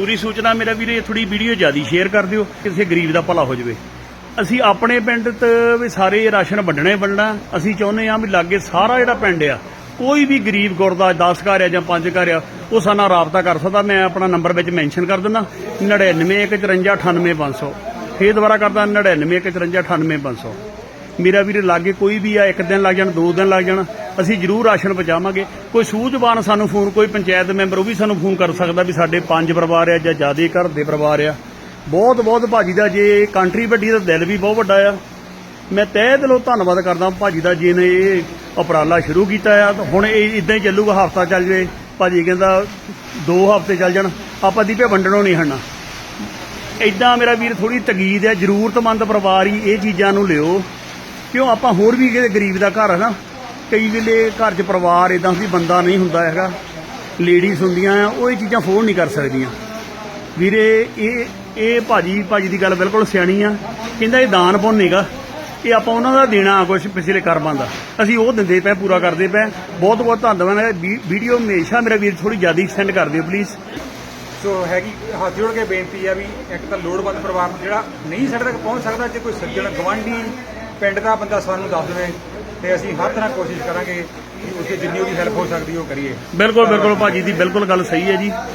ਪੂਰੀ ਸੂਚਨਾ ਮੇਰਾ ਵੀਰੇ ਥੋੜੀ ਵੀਡੀਓ ਜ਼ਿਆਦਾ ਸ਼ੇਅਰ ਕਰ ਦਿਓ, ਕਿਸੇ ਗਰੀਬ ਦਾ ਭਲਾ ਹੋ ਜਾਵੇ। ਅਸੀਂ ਆਪਣੇ ਪਿੰਡ ਤੇ ਵੀ ਸਾਰੇ ਰਾਸ਼ਨ ਵੰਡਣੇ ਵੰਡਣਾ, ਅਸੀਂ ਚਾਹੁੰਦੇ ਹਾਂ ਵੀ ਲਾਗੇ ਸਾਰਾ ਜਿਹੜਾ ਪਿੰਡ ਆ, ਕੋਈ ਵੀ ਗਰੀਬ ਗੁਰਦਾ 10 ਘਰ ਆ ਜਾਂ 5 ਘਰ ਆ, ਉਹ ਸਾਡੇ ਰਾਬਤਾ ਕਰ ਸਕਦਾ। ਮੈਂ ਆਪਣਾ ਨੰਬਰ ਵਿੱਚ ਮੈਂਸ਼ਨ ਕਰ ਦਿੰਦਾ 9915498500 ਫੇਰ ਦੁਬਾਰਾ ਕਰਦਾ 9915498500 ਮੇਰਾ ਵੀਰ ਲਾਗੇ ਕੋਈ ਵੀ ਆ, ਇੱਕ ਦਿਨ ਲੱਗ ਜਾਣ, ਦੋ ਦਿਨ ਲੱਗ ਜਾਣ, ਅਸੀਂ ਜ਼ਰੂਰ ਰਾਸ਼ਨ ਪਹੁੰਚਾਵਾਂਗੇ। ਕੋਈ ਸੂਝਵਾਨ ਸਾਨੂੰ ਫੋਨ, ਕੋਈ ਪੰਚਾਇਤ ਮੈਂਬਰ, ਉਹ ਵੀ ਸਾਨੂੰ ਫੋਨ ਕਰ ਸਕਦਾ ਵੀ ਸਾਡੇ ਪੰਜ ਪਰਿਵਾਰ ਆ ਜਾਂ ਜਿਆਦੇ ਘਰ ਦੇ ਪਰਿਵਾਰ ਆ। ਬਹੁਤ ਬਹੁਤ ਭਾਜੀ ਦਾ ਜੇ ਕੰਟਰੀ ਵੱਡੀ ਦਾ ਦਿਲ ਵੀ ਬਹੁਤ ਵੱਡਾ ਆ। ਮੈਂ ਤਹਿ ਦਿਲੋਂ ਧੰਨਵਾਦ ਕਰਦਾ ਭਾਜੀ ਦਾ ਜੀ ਨੇ ਇਹ ਉਪਰਾਲਾ ਸ਼ੁਰੂ ਕੀਤਾ ਆ। ਤਾਂ ਹੁਣ ਇਹ ਇਦਾਂ ਹੀ ਚੱਲੂਗਾ, ਹਫਤਾ ਚੱਲ ਜਾਵੇ। ਭਾਜੀ ਕਹਿੰਦਾ ਦੋ ਹਫ਼ਤੇ ਚੱਲ ਜਾਣ, ਆਪਾਂ ਦੀਪੇ ਵੰਡਣੋਂ ਨਹੀਂ ਹਟਣਾ। ਇਦਾਂ ਮੇਰਾ ਵੀਰ ਥੋੜੀ ਤਗੀਦ ਹੈ ਜ਼ਰੂਰਤਮੰਦ ਪਰਿਵਾਰ ਹੀ ਇਹ ਚੀਜ਼ਾਂ ਨੂੰ ਲਿਓ। ਕਿਉਂ ਆਪਾਂ ਹੋਰ ਵੀ ਕਿਤੇ ਗਰੀਬ ਦਾ ਘਰ ਹੈ ਨਾ, ਕਈ ਵੇਲੇ ਘਰ 'ਚ ਪਰਿਵਾਰ ਇਦਾਂ ਸੀ, ਬੰਦਾ ਨਹੀਂ ਹੁੰਦਾ ਹੈਗਾ ਲੇਡੀਜ਼ ਹੁੰਦੀਆਂ ਆ, ਉਹ ਇਹ ਚੀਜ਼ਾਂ ਫੋਨ ਨਹੀਂ ਕਰ ਸਕਦੀਆਂ। ਵੀਰੇ, ਇਹ ਇਹ ਭਾਜੀ ਭਾਜੀ ਦੀ ਗੱਲ ਬਿਲਕੁਲ ਸਿਆਣੀ ਆ। ਕਹਿੰਦਾ ਇਹ ਦਾਨ ਪੁੰਨ ਨਹੀਂਗਾ ਇਹ ਆਪਾਂ ਉਹਨਾਂ ਦਾ ਦੇਣਾ ਕੁਝ ਪਿਛਲੇ ਕਰਮਾਂ ਦਾ। ਅਸੀਂ ਉਹ ਦਿੰਦੇ ਪਏ, ਪੂਰਾ ਕਰਦੇ ਪਏ। ਬਹੁਤ ਬਹੁਤ ਧੰਨਵਾਦ। ਹੈ ਵੀਡੀਓ ਹਮੇਸ਼ਾ ਮੇਰਾ ਵੀਰ ਥੋੜੀ ਜ਼ਿਆਦਾ ਸੈਂਡ ਕਰ ਦਿਓ ਪਲੀਜ਼ ਸੋ ਹੈਗੀ, ਹੱਥ ਜੋੜ ਕੇ ਬੇਨਤੀ ਆ ਵੀ ਇੱਕ ਤਾਂ ਲੋੜਵੰਦ ਪਰਿਵਾਰ ਨੂੰ ਜਿਹੜਾ ਨਹੀਂ ਸਾਡੇ ਤੱਕ ਪਹੁੰਚ ਸਕਦਾ, ਜੇ ਕੋਈ ਸੱਜਣ ਗਵਾਂਢੀ ਪਿੰਡ ਦਾ ਬੰਦਾ ਸਾਨੂੰ ਦੱਸ ਦੇਵੇ ਤੇ ਅਸੀਂ ਹਰ ਤਰ੍ਹਾਂ ਕੋਸ਼ਿਸ਼ ਕਰਾਂਗੇ ਕਿ ਉਸੇ ਜਿੰਨੀ ਵੀ ਹੈਲਪ ਹੋ ਸਕਦੀ ਉਹ ਕਰੀਏ। ਬਿਲਕੁਲ ਬਿਲਕੁਲ ਭਾਜੀ ਦੀ ਬਿਲਕੁਲ ਗੱਲ ਸਹੀ ਹੈ ਜੀ।